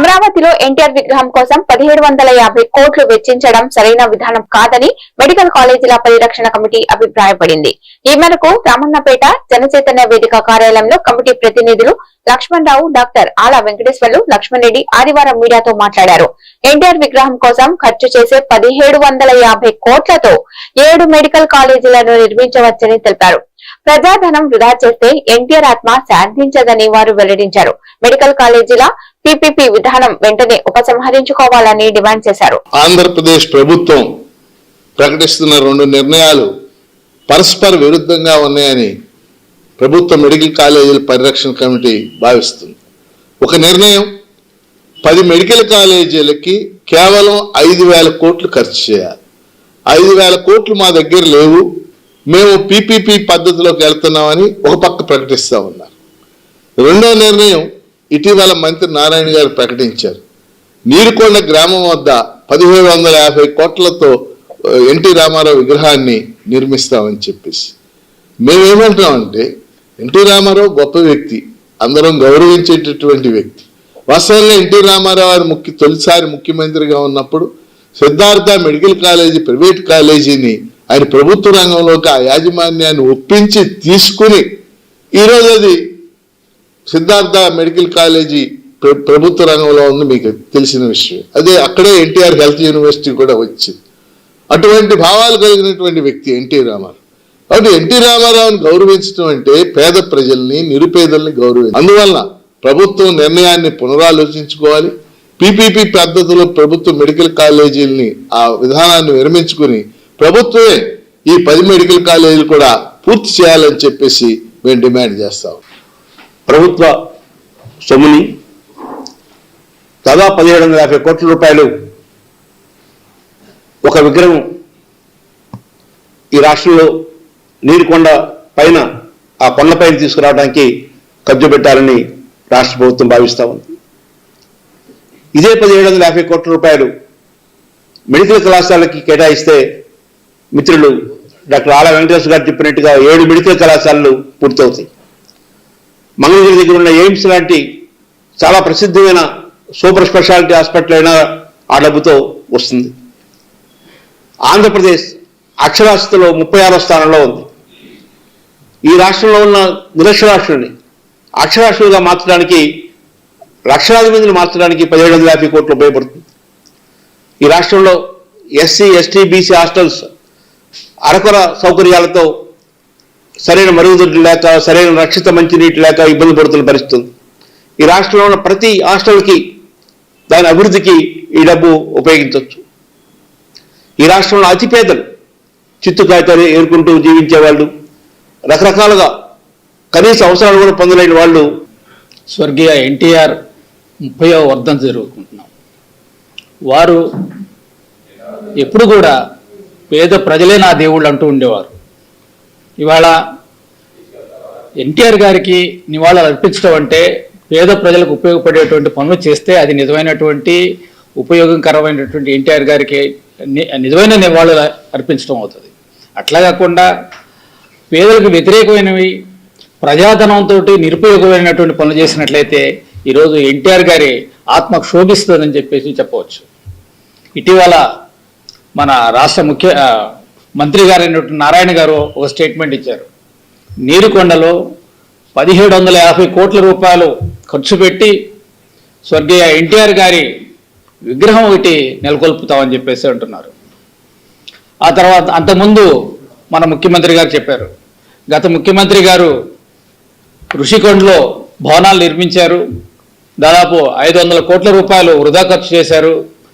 అమరావతిలో ఎన్టీఆర్ విగ్రహం కోసం పదిహేడు వందల యాభై కోట్లు వెచ్చించడం సరైన విధానం కాదని మెడికల్ కాలేజీల పరిరక్షణ కమిటీ అభిప్రాయపడింది. ఈ మేరకు రామన్నపేట జనచైతన్య వేదిక కార్యాలయంలో కమిటీ ప్రతినిధులు లక్ష్మణ్ రావు డాక్టర్ ఆల వెంకటేశ్వర్లు లక్ష్మణ్ రెడ్డి ఆదివారం మీడియాతో మాట్లాడారు. ఎన్టీఆర్ విగ్రహం కోసం ఖర్చు చేసే పదిహేడు వందల యాభై కోట్లతో ఏడు మెడికల్ కాలేజీలను నిర్మించవచ్చని తెలిపారు. ప్రజాధనం వృధా చేస్తే ఎన్టీఆర్ ఆత్మ శాంతించదని వారు వెల్లడించారు. మెడికల్ కాలేజీల పీపీపీ విధానం వెంటనే ఉపసంహరించుకోవాలని డిమాండ్ చేశారు. ఆంధ్రప్రదేశ్ ప్రభుత్వం ప్రకటిస్తున్న రెండు నిర్ణయాలు పరస్పర విరుద్ధంగా ఉన్నాయని ప్రభుత్వ మెడికల్ కాలేజీల పరిరక్షణ కమిటీ భావిస్తుంది. ఒక నిర్ణయం పది మెడికల్ కాలేజీలకి కేవలం ఐదు వేల కోట్లు ఖర్చు చేయాలి. ఐదు వేల కోట్లు మా దగ్గర లేవు మేము పీపీపీ పద్ధతిలోకి వెళ్తున్నామని ఒక పక్క ప్రకటిస్తూ ఉన్నారు. రెండో నిర్ణయం ఇటీవల మంత్రి నారాయణ గారు ప్రకటించారు. నీరుకొండ గ్రామం వద్ద పదిహేడు వందల యాభై కోట్లతో ఎన్టీ రామారావు విగ్రహాన్ని నిర్మిస్తామని చెప్పేసి. మేమేమంటున్నామంటే ఎన్టీ రామారావు గొప్ప వ్యక్తి అందరం గౌరవించేటటువంటి వ్యక్తి. వాస్తవంగా ఎన్టీ రామారావు గారు ముఖ్య తొలిసారి ముఖ్యమంత్రిగా ఉన్నప్పుడు సిద్ధార్థ మెడికల్ కాలేజీ ప్రైవేట్ కాలేజీని ఆయన ప్రభుత్వ రంగంలోకి ఆ యాజమాన్యాన్ని ఒప్పించి తీసుకుని ఈరోజు అది సిద్ధార్థ మెడికల్ కాలేజీ ప్రభుత్వ రంగంలో ఉంది మీకు తెలిసిన విషయం. అదే అక్కడే ఎన్టీఆర్ హెల్త్ యూనివర్సిటీ కూడా వచ్చింది. అటువంటి భావాలు కలిగినటువంటి వ్యక్తి ఎన్టీ రామారావు. కాబట్టి ఎన్టీ రామారావుని గౌరవించడం అంటే పేద ప్రజల్ని నిరుపేదల్ని గౌరవించడం. అందువలన ప్రభుత్వం నిర్ణయాన్ని పునరాలోచించుకోవాలి. పీపీపీ పద్ధతిలో ప్రభుత్వ మెడికల్ కాలేజీలని ఆ విధానాన్ని విరమించుకుని ప్రభుత్వమే ఈ పది మెడికల్ కాలేజీలు కూడా పూర్తి చేయాలని చెప్పేసి మేము డిమాండ్ చేస్తాం. ప్రభుత్వ సొమ్ముని దాదాపు పదిహేడు వందల యాభై కోట్ల రూపాయలు ఒక విగ్రహం ఈ రాష్ట్రంలో నీరుకొండ పైన ఆ కొండపైన తీసుకురావడానికి ఖర్చు పెట్టాలని రాష్ట్ర ప్రభుత్వం భావిస్తా ఉంది. ఇదే పదిహేడు వందల యాభై కోట్ల రూపాయలు మెడికల్ కళాశాలకి కేటాయిస్తే మిత్రులు డాక్టర్ ఆల వెంకటేశ్వర గారు చెప్పినట్టుగా ఏడు మెడికల్ కళాశాలలు పూర్తవుతాయి. మంగళగిరి దగ్గర ఉన్న ఎయిమ్స్ లాంటి చాలా ప్రసిద్ధమైన సూపర్ స్పెషాలిటీ హాస్పిటల్ అయినా ఆ డబ్బుతో వస్తుంది. ఆంధ్రప్రదేశ్ అక్షరాస్యతలో ముప్పై ఆరో స్థానంలో ఉంది. ఈ రాష్ట్రంలో ఉన్న నిరక్షరాస్యుల్ని అక్షరాస్యులుగా మార్చడానికి లక్షలాది మందిని మార్చడానికి పదిహేడు వందల యాభై కోట్లు ఉపయోగపడుతుంది. ఈ రాష్ట్రంలో ఎస్సీ ఎస్టీ బీసీ హాస్టల్స్ అరకొర సౌకర్యాలతో సరైన మరుగుదొడ్లు లేక సరైన రక్షిత మంచినీటి లేక ఇబ్బంది పడుతున్న పరిస్థితి ఉంది. ఈ రాష్ట్రంలో ఉన్న ప్రతి హాస్టల్కి దాని అభివృద్ధికి ఈ డబ్బు ఉపయోగించవచ్చు. ఈ రాష్ట్రంలో అతిపేదలు చిత్తు కాగితాలు ఏరుకుంటూ జీవించే వాళ్ళు రకరకాలుగా కనీస అవసరాలు కూడా పొందలేని వాళ్ళు స్వర్గీయ ఎన్టీఆర్ ముప్పయో వర్ధం జరుగుకుంటున్నాం వారు ఎప్పుడు కూడా పేద ప్రజలే నా దేవుళ్ళు అంటూ ఉండేవారు. ఇవాళ ఎన్టీఆర్ గారికి నివాళులు అర్పించడం అంటే పేద ప్రజలకు ఉపయోగపడేటువంటి పనులు చేస్తే అది నిజమైనటువంటి ఉపయోగకరమైనటువంటి ఎన్టీఆర్ గారికి నిజమైన నివాళులు అర్పించడం అవుతుంది. అట్లా కాకుండా పేదలకు వ్యతిరేకమైనవి ప్రజాధనంతో నిరుపయోగమైనటువంటి పనులు చేసినట్లయితే ఈరోజు ఎన్టీఆర్ గారి ఆత్మ క్షోభిస్తుందని చెప్పేసి చెప్పవచ్చు. ఇటీవల మన రాష్ట్ర ముఖ్య మంత్రి గారైనటువంటి నారాయణ గారు ఒక స్టేట్మెంట్ ఇచ్చారు. నీరుకొండలో పదిహేడు వందల యాభై కోట్ల రూపాయలు ఖర్చు పెట్టి స్వర్గీయ ఎన్టీఆర్ గారి విగ్రహం ఒకటి నెలకొల్పుతామని చెప్పేసి అంటున్నారు. ఆ తర్వాత అంతకుముందు మన ముఖ్యమంత్రి గారు చెప్పారు. గత ముఖ్యమంత్రి గారు ఋషికొండలో భవనాలు నిర్మించారు. దాదాపు ఐదు వందల కోట్ల రూపాయలు వృధా ఖర్చు చేశారు.